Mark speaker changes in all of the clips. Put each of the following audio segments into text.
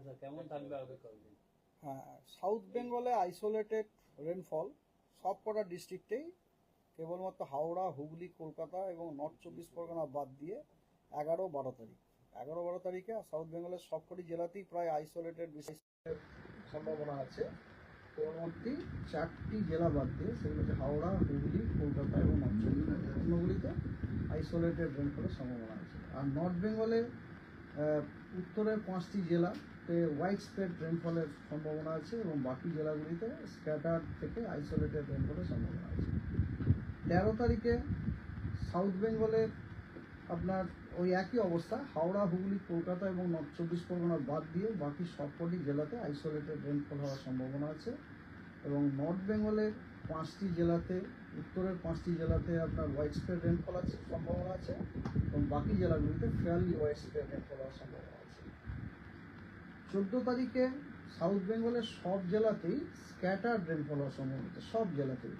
Speaker 1: আচ্ছা কেমন থাকবে আগামীকাল
Speaker 2: হ্যাঁ সাউথ বেঙ্গলে আইসোলেটেড রেনফল সব কটা ডিস্ট্রিক্টেই কেবলমাত্র হাওড়া, হুগলি, কলকাতা এবং নর্থ চব্বিশ পরগনা বাদ দিয়ে এগারো বারো তারিখ। এগারো বারো তারিখে সাউথ বেঙ্গলের সবকটি জেলাতেই প্রায় আইসোলেটেড বৃষ্টির সম্ভাবনা আছে। পরবর্তী চারটি জেলা বাদ দিয়ে সেগুলো হচ্ছে হাওড়া, হুগলি, কলকাতা এবং নর্থ চব্বিশ অন্যগুলিতে আইসোলেটেড রেনফলের সম্ভাবনা আছে। আর নর্থ বেঙ্গলে উত্তরের পাঁচটি জেলাতে হোয়াইট স্প্রেড রেনফলের সম্ভাবনা আছে এবং বাকি জেলাগুলিতে স্ক্যাটার থেকে আইসোলেটেড রেনফলের সম্ভাবনা আছে। তেরো তারিখে সাউথ বেঙ্গলের আপনার ওই একই অবস্থা, হাওড়া, হুগলি, কলকাতা এবং নর্থ চব্বিশ পরগনা বাদ দিয়ে বাকি সবকটি জেলাতে আইসোলেটেড রেনফল হওয়ার সম্ভাবনা আছে এবং নর্থ বেঙ্গলের পাঁচটি জেলাতে, উত্তরের পাঁচটি জেলাতে আপনার হোয়াইট স্প্রেড রেনফল আছে সম্ভাবনা আছে এবং বাকি জেলাগুলিতে ফেয়ারলি হোয়াইট স্প্রেড রেনফল হওয়ার সম্ভাবনা আছে। চোদ্দ তারিখে সাউথ বেঙ্গলের সব জেলাতেই স্ক্যাটার্ড রেনফল হওয়ার সম্ভাবনা সব জেলাতেই।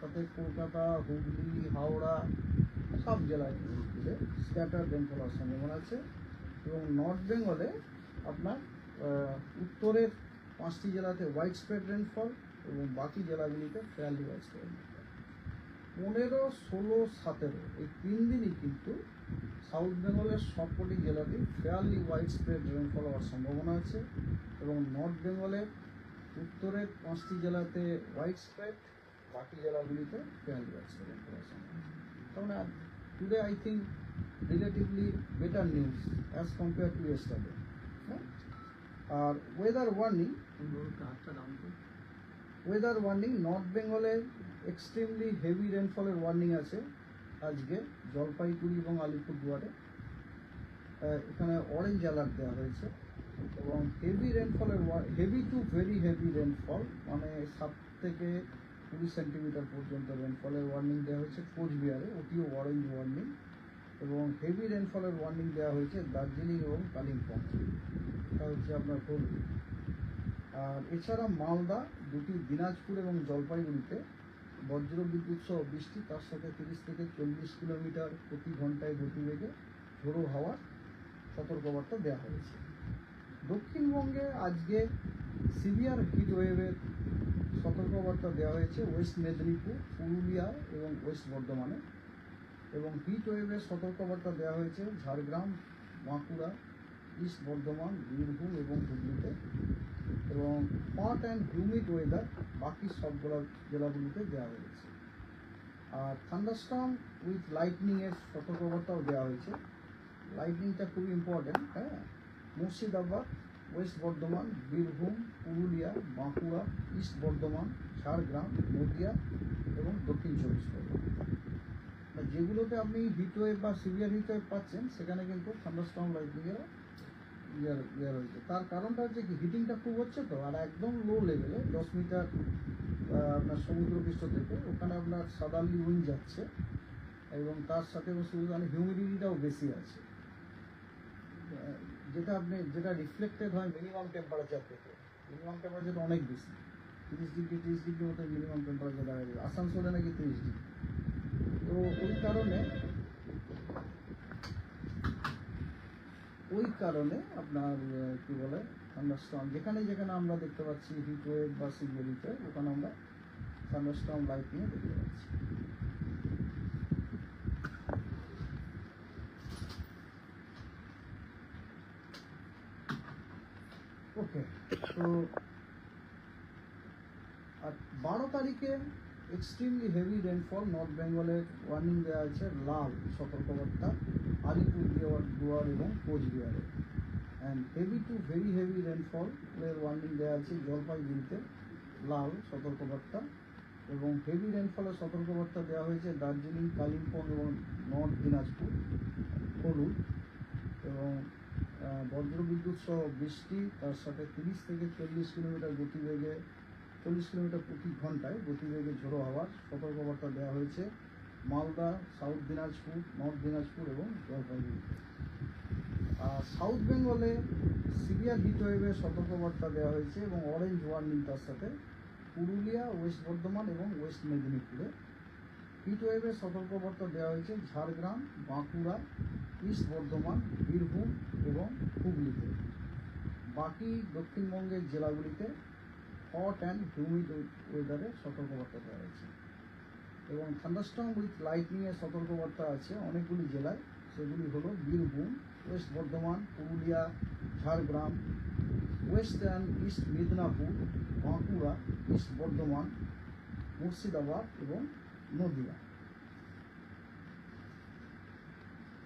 Speaker 2: তাতে কলকাতা, হুগলি, হাওড়া, সব জেলায় মিলে স্ক্যাটার্ড রেনফল হওয়ার সম্ভাবনা আছে এবং নর্থ বেঙ্গলে আপনার উত্তরের পাঁচটি জেলাতে হোয়াইট স্প্রেড রেনফল এবং বাকি জেলাগুলিতে ফেয়ারলি হোয়াইট স্প্রেড রেনফল পনেরো, ষোলো, সতেরো এই তিন দিনই কিন্তু সাউথ বেঙ্গলের সবকটি জেলাতেই ফেয়ারলি হোয়াইট স্প্রেড রেনফল হওয়ার সম্ভাবনা আছে এবং নর্থ বেঙ্গলের উত্তরের পাঁচটি জেলাতে হোয়াইট স্প্রেড বাকি জেলাগুলিতে ফেয়ারলি হোয়াইট স্প্রেড রেনফল মানে today I think relatively better news as compare to yesterday R weather warning weather warning north বেঙ্গলে এক্সট্রিমলি হেভি রেনফলের ওয়ার্নিং আছে। আজকে জলপাইগুড়ি এবং আলিপুরদুয়ারে এখানে অরেঞ্জ অ্যালার্ট দেওয়া হয়েছে এবং heavy রেনফলের heavy to very heavy rainfall মানে সাত থেকে কুড়ি সেন্টিমিটার পর্যন্ত রেনফলের ওয়ার্নিং দেওয়া হয়েছে কোচবিহারে ওটিও অরেঞ্জ ওয়ার্নিং এবং হেভি রেনফলের ওয়ার্নিং দেওয়া হয়েছে দার্জিলিং এবং কালিম্পং। এটা হচ্ছে আপনার হলুদ আর এছাড়া মালদা, দুটি দিনাজপুর এবং জলপাইগুড়িতে বজ্র বিদ্যুৎ সহ বৃষ্টি, তার সাথে তিরিশ থেকে চল্লিশ কিলোমিটার প্রতি ঘন্টায় গতিবেগে ঝোড়ো হাওয়ার সতর্কবার্তা দেওয়া হয়েছে। দক্ষিণবঙ্গে আজকে সিভিয়ার হিট ওয়েভের সতর্কবার্তা দেওয়া হয়েছে ওয়েস্ট মেদিনীপুর, পুরুলিয়া এবং ওয়েস্ট বর্ধমানে। এবং হিট ওয়েভের সতর্কবার্তা দেওয়া হয়েছে ঝাড়গ্রাম, বাঁকুড়া, ইস্ট বর্ধমান, বীরভূম এবং হুগলিতে। এবং হট অ্যান্ড হিউমিড ওয়েদার বাকি সবগুলো জেলাগুলিতে দেওয়া হয়েছে। আর থান্ডারস্টর্ম উইথ লাইটনিংয়ের সতর্কবার্তাও দেওয়া হয়েছে। লাইটনিংটা খুবই ইম্পর্ট্যান্ট হ্যাঁ? মুর্শিদাবাদ ওয়েস্ট বর্ধমান, বীরভূম, পুরুলিয়া, বাঁকুড়া ইস্ট বর্ধমান, ঝাড়গ্রাম, নদিয়া এবং দক্ষিণ চব্বিশ পরগনা। যেগুলোতে আপনি হিট ওয়েভ বা সিভিয়ার হিট ওয়েভ পাচ্ছেন, সেখানে কিন্তু থান্ডারস্টর্ম লাইটনিংয়েরও ইয়ার ইয়ার হয়েছে তার কারণটা হচ্ছে কি হিটিংটা খুব হচ্ছে তো, আর একদম লো লেভেলে দশ মিটার আপনার সমুদ্রপৃষ্ঠ থেকে, ওখানে আপনার সাদারলি উইন্ড যাচ্ছে, এবং তার সাথে শুধু হিউমিডিটিটাও বেশি আছে। যেটা আপনি, যেটা রিফ্লেক্টেড হয় মিনিমাম টেম্পারেচার থেকে। মিনিমাম টেম্পারেচার অনেক বেশি, তিরিশ ডিগ্রি তিরিশ ডিগ্রি মতো মিনিমাম টেম্পারেচার দেখা যায়। আসানসোলে নাকি তিরিশ ডিগ্রি। তো ওই কারণে ওই কারণে আপনার কি বলে থান্ডারস্টর্ম যেখানে যেখানে আমরা দেখতে পাচ্ছি হিট ওয়েভ বা সিভিয়ার হিট ওখানে আমরা থান্ডারস্টর্ম লাইটিং দেখতে পাচ্ছি। ওকে তো আর বারো তারিখে এক্সট্রিমলি হেভি রেনফল নর্থ বেঙ্গলের ওয়ার্নিং দেওয়া আছে লাল সতর্কবার্তা, আলিপুর দুয়ার এবং কোচবিহারে। And heavy to very heavy rainfall এর ওয়ার্নিং দেওয়া আছে জলপাইগুড়িতে, লাল সতর্কবার্তা। এবং হেভি রেনফলের সতর্কবার্তা দেওয়া হয়েছে দার্জিলিং, কালিম্পং এবং নর্থ দিনাজপুর হলুদ। এবং বজ্রবিদ্যুৎ সহ বৃষ্টি, তার সাথে তিরিশ থেকে চল্লিশ কিলোমিটার গতিবেগে চল্লিশ কিলোমিটার প্রতি ঘন্টায় গতিবেগে ঝোড়ো হওয়ার সতর্কবার্তা দেওয়া হয়েছে মালদা সাউথ দিনাজপুর নর্থ দিনাজপুর এবং জলপাইগুড়িতে। সাউথ বেঙ্গলে সিভিয়ার হিট ওয়েভের সতর্কবার্তা দেওয়া হয়েছে এবং অরেঞ্জ ওয়ার্নিং তার সাথে পুরুলিয়া ওয়েস্ট বর্ধমান এবং ওয়েস্ট মেদিনীপুরে। হিট ওয়েভের সতর্কবার্তা দেওয়া হয়েছে ঝাড়গ্রাম, বাঁকুড়া ইস্ট বর্ধমান, বীরভূম এবং হুগলিতে। বাকি দক্ষিণবঙ্গের জেলাগুলিতে হট অ্যান্ড হিউমিড ওয়েদারে সতর্কবার্তা দেওয়া হয়েছে। এবং থান্ডারস্টর্ম উইথ লাইটনিংয়ের সতর্কবার্তা আছে অনেকগুলি জেলায়। সেগুলি হলো Birbhum, west Bardhaman, Purulia, Jhargram, west and east Medinipur, Bankura, east Bardhaman, Murshidabad এবং নদিয়া।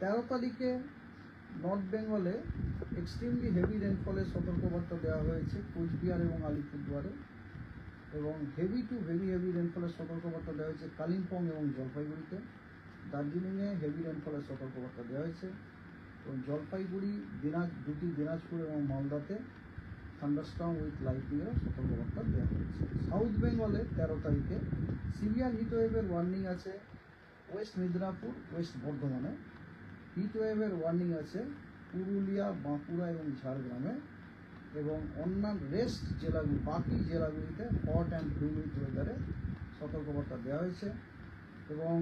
Speaker 2: তেরো তারিখে নর্থ বেঙ্গলে এক্সট্রিমলি হেভি রেনফলের সতর্কবার্তা দেওয়া হয়েছে কোচবিহার এবং আলিপুরদুয়ারে। এবং হেভি টু হেভি হেভি রেনফলের সতর্কবার্তা দেওয়া হয়েছে কালিম্পং এবং জলপাইগুড়িতে। দার্জিলিংয়ে হেভি রেনফলের সতর্কবার্তা দেওয়া হয়েছে। এবং জলপাইগুড়ি, দিনাজ, দুটি দিনাজপুর এবং মালদাতে থান্ডারস্টর্ম উইথ লাইটনিংয়ের সতর্কবার্তা দেওয়া হয়েছে। সাউথ বেঙ্গলে তেরো তারিখে সিভিয়ার হিটওয়েভের ওয়ার্নিং আছে। ওয়েস্ট মেদিনীপুর ওয়েস্ট বর্ধমানে হিটওয়েভের ওয়ার্নিং আছে। পুরুলিয়া, বাঁকুড়া এবং ঝাড়গ্রামে এবং অন্যান্য রেস্ট জেলাগুলি, বাকি জেলাগুলিতে হট অ্যান্ড হিউমিড ওয়েদারে সতর্কবার্তা দেওয়া হয়েছে এবং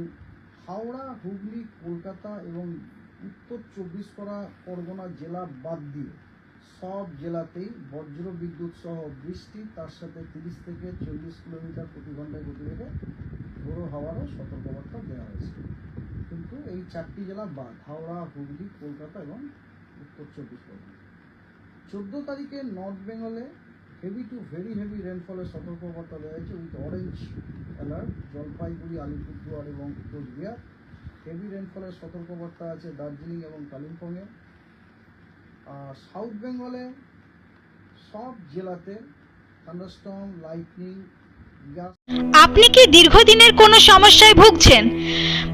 Speaker 2: হাওড়া, হুগলি, কলকাতা এবং উত্তর চব্বিশ পরা পরগনা জেলা বাদ দিয়ে সব জেলাতেই বজ্র বিদ্যুৎ সহ বৃষ্টি, তার সাথে তিরিশ থেকে চল্লিশ কিলোমিটার প্রতি ঘন্টায় গতিবেগে ঝোড়ো হাওয়ারও সতর্কবার্তা দেওয়া হয়েছে। কিন্তু এই চারটি জেলা বাদ, হাওড়া, হুগলি, কলকাতা এবং উত্তর চব্বিশ পরগনা চোদ্দ তারিখে নর্থ বেঙ্গলে হেভি টু ভেরি হেভি রেনফলের সতর্কবার্তা হয়েছে with orange alert Jalpaiguri, Alipurduar এবং কোচবিহার হেভি রেনফলের সতর্কবার্তা আছে দার্জিলিং এবং কালিম্পংয়ে। সাউথ বেঙ্গলে সব জেলাতে থান্ডারস্টর্ম লাইটনিং
Speaker 1: আপনি কি দীর্ঘদিনের কোনো সমস্যায় ভুগছেন?